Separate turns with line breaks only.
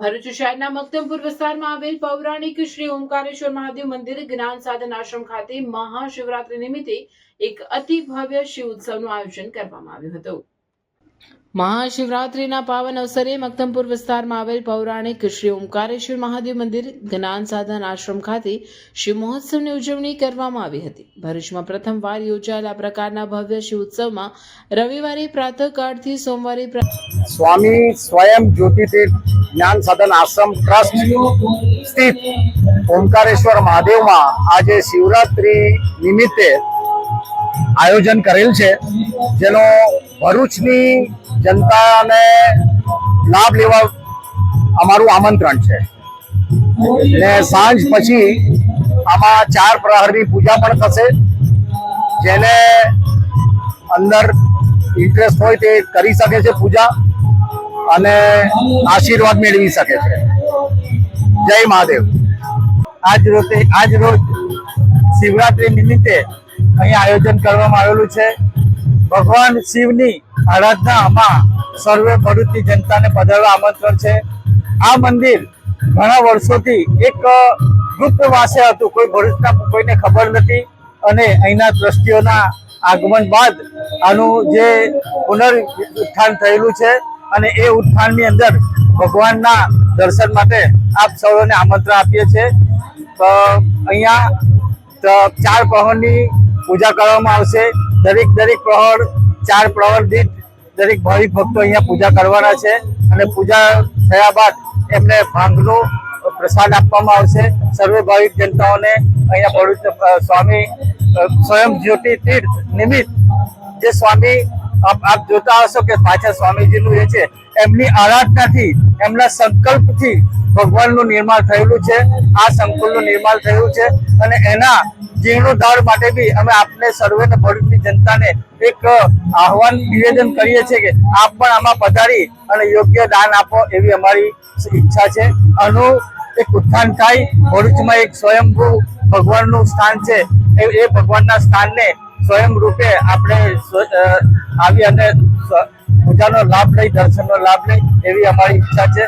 ભરૂચ શહેરના મક્તમપુર વિસ્તારમાં આવેલ પૌરાણિક શ્રી ઓમકારેશ્વર મહાદેવ મંદિર જ્ઞાન સાધન આશ્રમ ખાતે મહાશિવરાત્રી નિમિત્તે એક અતિ ભવ્ય શિવ ઉત્સવનું આયોજન કરવામાં આવ્યું હતું. મહાશિવરાત્રિના પાવન અવસરે મક્તમપુર વિસ્તારમાં આવેલ પૌરાણિક શ્રી ઓમકારેશ્વર મહાદેવ મંદિર જ્ઞાન સાધન આશ્રમ ખાતે શિવ મહોત્સવની ઉજવણી કરવામાં આવી હતી. ભરૂચમાં પ્રથમવાર યોજાયેલા પ્રકારના ભવ્ય શિવ ઉત્સવમાં રવિવારે પ્રાતઃકાળથી સોમવારે
સ્વામી સ્વયં જ્યોતિતીર્થ જ્ઞાન સાધન આશ્રમ ટ્રસ્ટ સ્થિત ઓમકારેશ્વર મહાદેવમાં આજે શિવરાત્રી નિમિત્તે આયોજન કરેલ છે, જેનો ભરૂચની જનતાને લાભ લેવા અમારું આમંત્રણ છે. ને સાંજ પછી આમાં ચાર પ્રહરની પૂજા પણ થશે, જેને અંદર ઇન્ટરેસ્ટ હોય તે કરી શકે છે પૂજા અને આશીર્વાદ મેળવી શકે છે. જય મહાદેવ. આજ રોતે આજ રોજ શિવરાત્રી નિમિત્તે અહીં આયોજન કરવામાં આવેલું છે. ભગવાન શિવની આરાધનામાં સર્વે ભરૂચની જનતાને પધારવા આમંત્રણ છે. આ મંદિર ઘણા વર્ષોથી એક ગુપ્તવાસે હતું. કોઈ ભરૂચના કોઈને ખબર નથી અને અહીંના ટ્રસ્ટીઓના આગમન બાદ આનું જે પુનરુત્થાન થયેલું છે અને એ ઉત્થાનની અંદર ભગવાનના દર્શન માટે આપ સૌને આમંત્રણ આપીએ છીએ. અહીંયા ચાર પ્રહરની પૂજા કરવામાં આવશે. દરેક દરેક પ્રહર, ચાર પ્રહર દીઠ દરેક ભાવિક ભક્તો અહીંયા પૂજા કરવાના છે અને પૂજા થયા બાદ એમને ભાંગનો પ્રસાદ આપવામાં આવશે. સર્વે ભાવિક જનતાઓને અહીંયા ભરૂચ સ્વામી સ્વયં જ્યોતિ તીર્થ નિમિત્ત જે સ્વામી આપ જોતા હશો કે પાછળ સ્વામીજીનું એ છે, એમની આરાધનાથી, એમના સંકલ્પથી ભગવાનનું નિર્માણ થયેલું છે. આ સંકુલનું નિર્માણ થયું છે અને એના જીર્ણોદ્ધાર માટે બી અમે આપને સર્વેને ભરૂચની જનતાને એક આહવાન નિવેદન કરીએ છીએ કે આપ પણ આમાં પધારી અને યોગ્ય દાન આપો એવી અમારી ઈચ્છા છે. આનું એક ઉત્થાન થાય. ભરૂચમાં એક સ્વયંભૂ ભગવાનનું સ્થાન છે. એ ભગવાનના સ્થાનને સ્વયં રૂપે આપણે આવી અને પૂજાનો લાભ લઈ, દર્શનનો લાભ લઈ એવી અમારી ઈચ્છા છે.